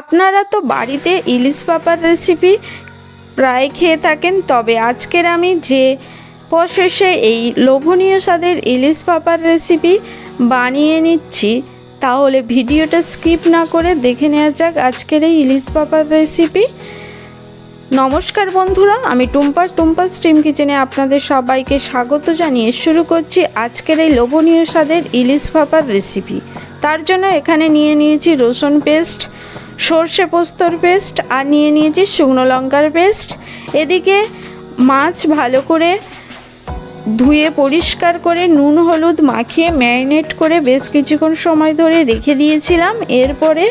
আপনারা তো বাড়িতে ইলিশ পাপার রেসিপি প্রায় খেয়ে থাকেন, তবে আজকের আমি যে প্রসেসে এই লোভনীয় স্বাদের ইলিশ পাপার রেসিপি বানিয়ে নিচ্ছি, তাহলে ভিডিওটা স্কিপ না করে দেখে নেওয়া যাক আজকের এই ইলিশ পাপার রেসিপি নমস্কার বন্ধুরা, আমি টুম্পার টুম্পার স্ট্রিম কিচেনে আপনাদের সবাইকে স্বাগত জানিয়ে শুরু করছি আজকের এই লোভনীয় স্বাদের ইলিশ ভাপার রেসিপি তার জন্য এখানে নিয়ে নিয়েছি রসুন পেস্ট সর্ষে পোস্তর পেস্ট আর নিয়ে নিয়েছি শুকনো লঙ্কার পেস্ট। এদিকে মাছ ভালো করে ধুয়ে পরিষ্কার করে নুন, হলুদ মাখিয়ে ম্যারিনেট করে বেশ কিছুক্ষণ সময় ধরে রেখে দিয়েছিলাম। এরপরে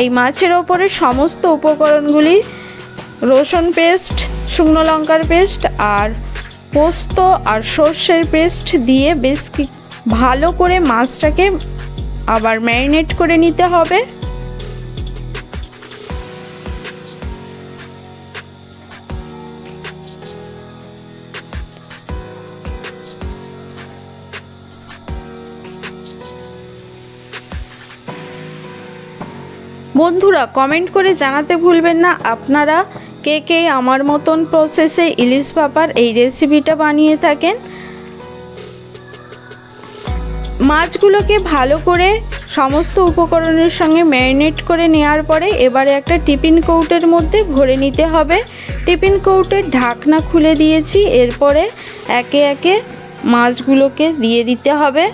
এই মাছের ওপরে সমস্ত উপকরণগুলি, রসুন পেস্ট, শুকনো লঙ্কার পেস্ট আর পোস্ত আর সর্ষের পেস্ট দিয়ে বেশ ভালো করে মাছটাকে আবার ম্যারিনেট করে নিতে হবে। বন্ধুরা কমেন্ট করে জানাতে ভুলবেন না। আপনারা কে কে আমার মতন প্রসেসে ইলিশ পাপার এই রেসিপিটা বানিয়ে থাকেন? মাছগুলোকে ভালো করে সমস্ত উপকরণের সঙ্গে ম্যারিনেট করে নেওয়ার পরে এবারে একটা টিফিন কৌটের মধ্যে ভরে নিতে হবে। টিফিন কৌটের ঢাকনা খুলে দিয়েছি, এরপরে একে একে মাছগুলোকে দিয়ে দিতে হবে।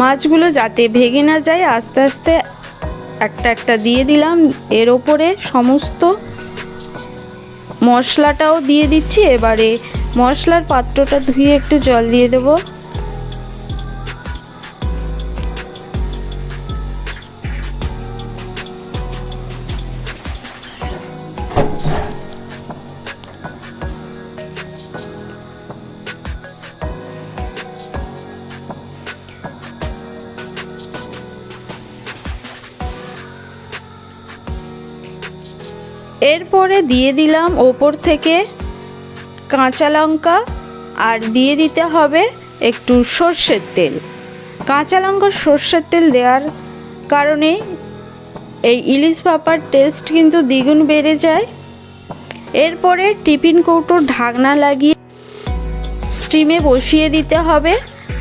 মাছগুলো যাতে ভেঙে না যায়, আস্তে আস্তে একটা একটা দিয়ে দিলাম। এর ওপরে সমস্ত মশলাটাও দিয়ে দিচ্ছি। এবারে মশলার পাত্রটা ধুয়ে একটু জল দিয়ে দেবো। এরপরে দিয়ে দিলাম ওপর থেকে কাঁচা লঙ্কা, আর দিয়ে দিতে হবে একটু সর্ষের তেল। কাঁচা লঙ্কা, সর্ষের তেল দেওয়ার কারণে এই ইলিশ ভাপার টেস্ট কিন্তু দ্বিগুণ বেড়ে যায়। এরপরে টিফিন কৌটোর ঢাকনা লাগিয়ে স্টিমে বসিয়ে দিতে হবে।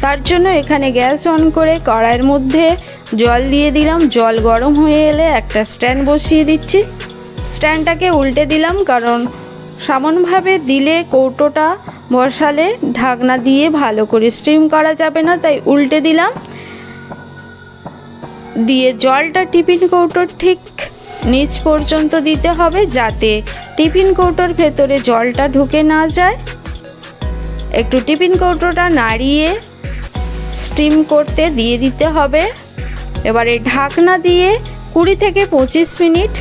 তার জন্য এখানে গ্যাস অন করে কড়াইয়ের মধ্যে জল দিয়ে দিলাম। জল গরম হয়ে এলে একটা স্ট্যান্ড বসিয়ে দিচ্ছি। স্ট্যান্ডটাকে উল্টে দিলাম, কারণ সামনভাবে দিলে কৌটোটা বসালে ঢাকনা দিয়ে ভালো করে স্টিম করা যাবে না, তাই উল্টে দিলাম। দিয়ে জলটা টিফিন কৌটোর ঠিক নিচ পর্যন্ত দিতে হবে, যাতে টিফিন কৌটোর ভেতরে জলটা ঢুকে না যায়। একটু টিফিন কৌটোটা নাড়িয়ে স্টিম করতে দিয়ে দিতে হবে। এবারে ঢাকনা দিয়ে কুড়ি থেকে পঁচিশ মিনিট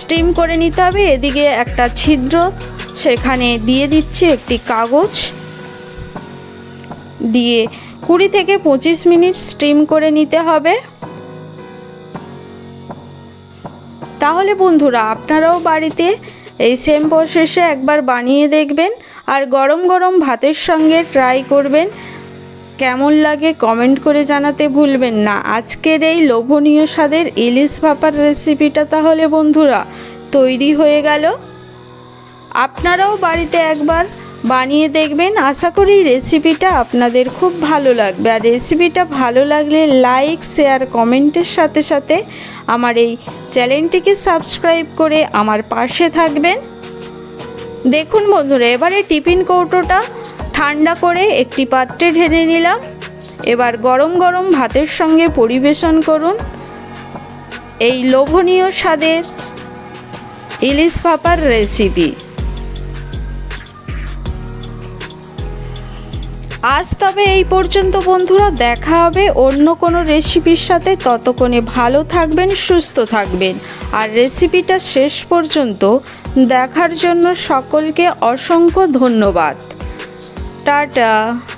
স্টিম করে নিতে হবে। এদিকে একটা ছিদ্র সেখানে দিয়ে দিচ্ছি একটি কাগজ। দিয়ে কুড়ি থেকে পঁচিশ মিনিট স্টিম করে নিতে হবে। তাহলে বন্ধুরা, আপনারাও বাড়িতে এই সেম প্রসেসে একবার বানিয়ে দেখবেন আর গরম গরম ভাতের সঙ্গে ট্রাই করবেন। কেমন লাগে কমেন্ট করে জানাতে ভুলবেন না। আজকের এই লোভনীয় স্বাদের ইলিশ ভাপার রেসিপিটা তাহলে বন্ধুরা, তৈরি হয়ে গেল। আপনারাও বাড়িতে একবার বানিয়ে দেখবেন। আশা করি রেসিপিটা আপনাদের খুব ভালো লাগবে। আর রেসিপিটা ভালো লাগলে লাইক, শেয়ার, কমেন্টের সাথে সাথে আমার এই চ্যানেলটিকে সাবস্ক্রাইব করে আমার পাশে থাকবেন। দেখুন বন্ধুরা, এবারে টিফিন কৌটোটা ঠান্ডা করে একটি পাত্রে ঢেলে নিলাম। এবার গরম গরম ভাতের সঙ্গে পরিবেশন করুন। এই লোভনীয় স্বাদের ইলিশ ভাপার রেসিপি আজ তবে এই পর্যন্ত বন্ধুরা, দেখা হবে অন্য কোনো রেসিপির সাথে। ততক্ষণে ভালো থাকবেন, সুস্থ থাকবেন। আর রেসিপিটা শেষ পর্যন্ত দেখার জন্য সকলকে অসংখ্য ধন্যবাদ। Start. -ta.